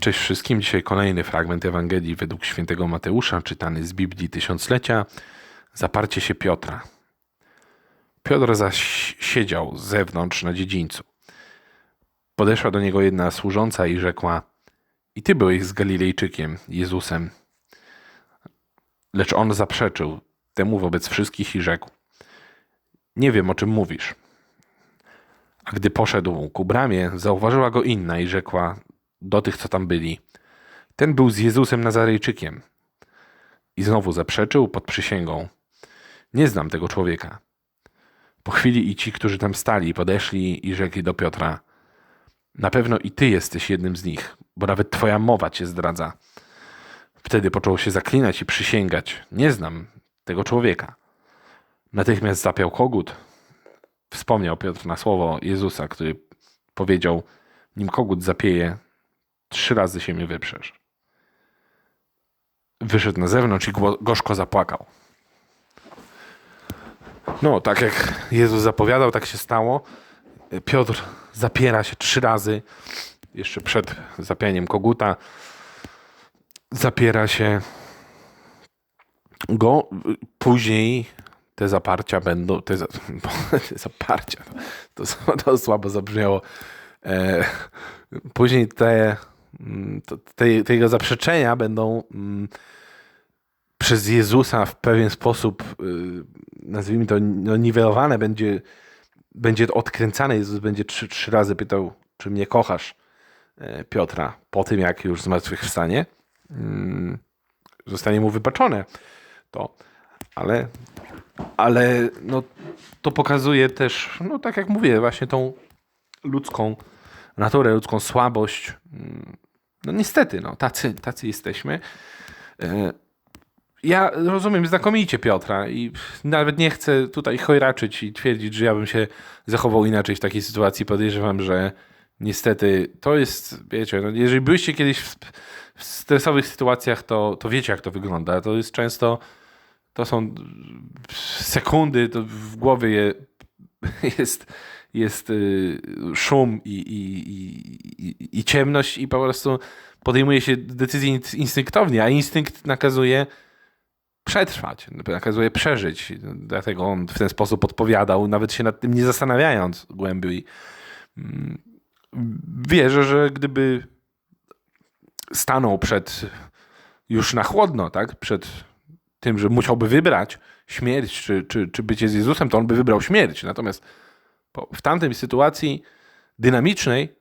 Cześć wszystkim. Dzisiaj kolejny fragment Ewangelii według świętego Mateusza, czytany z Biblii Tysiąclecia. Zaparcie się Piotra. Piotr zaś siedział z zewnątrz na dziedzińcu. Podeszła do niego jedna służąca i rzekła: I ty byłeś z Galilejczykiem, Jezusem. Lecz on zaprzeczył temu wobec wszystkich i rzekł: Nie wiem, o czym mówisz. A gdy poszedł ku bramie, zauważyła go inna i rzekła do tych, co tam byli: Ten był z Jezusem Nazarejczykiem. I znowu zaprzeczył pod przysięgą: Nie znam tego człowieka. Po chwili i ci, którzy tam stali, podeszli i rzekli do Piotra: Na pewno i ty jesteś jednym z nich, bo nawet twoja mowa cię zdradza. Wtedy począł się zaklinać i przysięgać: Nie znam tego człowieka. Natychmiast zapiał kogut. Wspomniał Piotr na słowo Jezusa, który powiedział: Nim kogut zapieje, trzy razy się mnie wyprzesz. Wyszedł na zewnątrz i gorzko zapłakał. No, tak jak Jezus zapowiadał, tak się stało. Piotr zapiera się trzy razy, jeszcze przed zapianiem koguta. Zapiera się go. Później te zaparcia będą. Te, za, te zaparcia. To, to, słabo zabrzmiało. E, później te, te, te jego zaprzeczenia będą mm, przez Jezusa w pewien sposób, y, nazwijmy to, no, niwelowane, będzie, będzie odkręcane. Jezus będzie trzy, trzy razy pytał, czy mnie kochasz, e, Piotra, po tym jak już zmartwychwstanie. Mm, Zostanie mu wybaczone to, ale, ale no, to pokazuje też, no tak jak mówię, właśnie tą ludzką naturę, ludzką słabość. Mm, No niestety, no, tacy, tacy jesteśmy. E, Ja rozumiem znakomicie Piotra i nawet nie chcę tutaj chojraczyć i twierdzić, że ja bym się zachował inaczej w takiej sytuacji. Podejrzewam, że niestety to jest, wiecie, no jeżeli byliście kiedyś w, w stresowych sytuacjach, to, to wiecie, jak to wygląda. To jest często, to są sekundy, to w głowie je, jest, jest y, szum i, i, i, i, ciemność i po prostu podejmuje się decyzje ins- instynktownie, a instynkt nakazuje przetrwać, nakazuje przeżyć. Dlatego on w ten sposób odpowiadał, nawet się nad tym nie zastanawiając głębiej. Mm, Wierzę, że gdyby stanął przed już na chłodno, tak, przed tym, że musiałby wybrać śmierć czy, czy, czy bycie z Jezusem, to on by wybrał śmierć. Natomiast w tamtej sytuacji dynamicznej,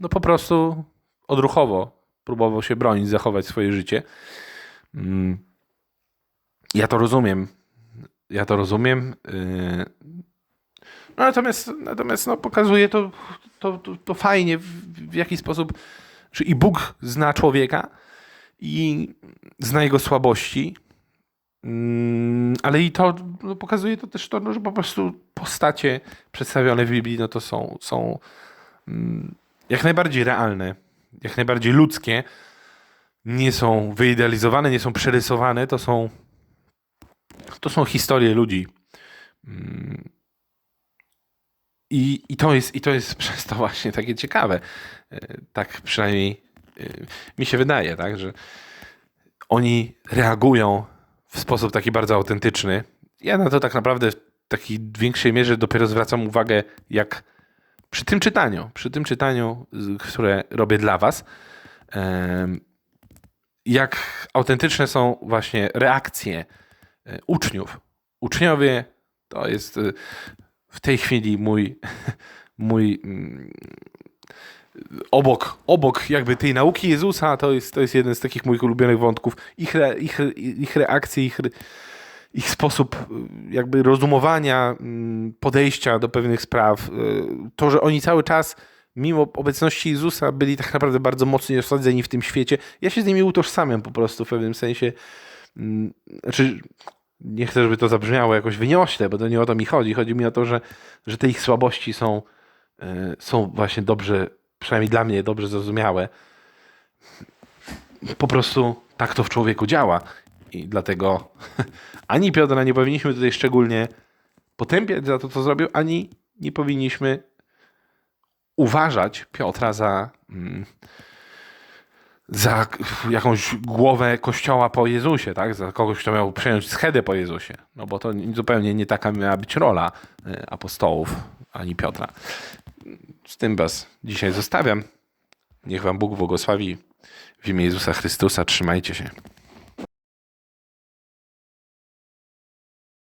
no po prostu odruchowo próbował się bronić, zachować swoje życie. Mm. Ja to rozumiem. Ja to rozumiem. Yy. No, natomiast natomiast no, pokazuje to, to, to, to fajnie, w, w jaki sposób że i Bóg zna człowieka i zna jego słabości, Mm, ale i to no, pokazuje to też to, no, że po prostu postacie przedstawione w Biblii no, to są, są mm, jak najbardziej realne, jak najbardziej ludzkie. Nie są wyidealizowane, nie są przerysowane, to są to są historie ludzi. Mm. I, i, to jest, I to jest przez to właśnie takie ciekawe. E, Tak przynajmniej e, mi się wydaje, tak, że oni reagują w sposób taki bardzo autentyczny. Ja na to tak naprawdę w takiej większej mierze dopiero zwracam uwagę, jak przy tym czytaniu, przy tym czytaniu, które robię dla Was, jak autentyczne są właśnie reakcje e, uczniów. Uczniowie to jest e, w tej chwili mój, mój mm, obok, obok jakby tej nauki Jezusa, to jest, to jest jeden z takich moich ulubionych wątków. Ich, re, ich, ich reakcje, ich, ich sposób y, jakby rozumowania, mm, podejścia do pewnych spraw. y, To, że oni cały czas, mimo obecności Jezusa, byli tak naprawdę bardzo mocno osadzeni w tym świecie. Ja się z nimi utożsamiam po prostu w pewnym sensie. Mm, Znaczy, nie chcę, żeby to zabrzmiało jakoś wyniośle, bo to nie o to mi chodzi. Chodzi mi o to, że, że te ich słabości są, y, są właśnie dobrze, przynajmniej dla mnie dobrze zrozumiałe. Po prostu tak to w człowieku działa. I dlatego ani Piotra nie powinniśmy tutaj szczególnie potępiać za to, co zrobił, ani nie powinniśmy uważać Piotra za, mm, za jakąś głowę kościoła po Jezusie, tak? Za kogoś, kto miał przejąć schedę po Jezusie. No bo to zupełnie nie taka miała być rola e, apostołów ani Piotra. Z tym was dzisiaj zostawiam. Niech wam Bóg błogosławi. W imię Jezusa Chrystusa trzymajcie się.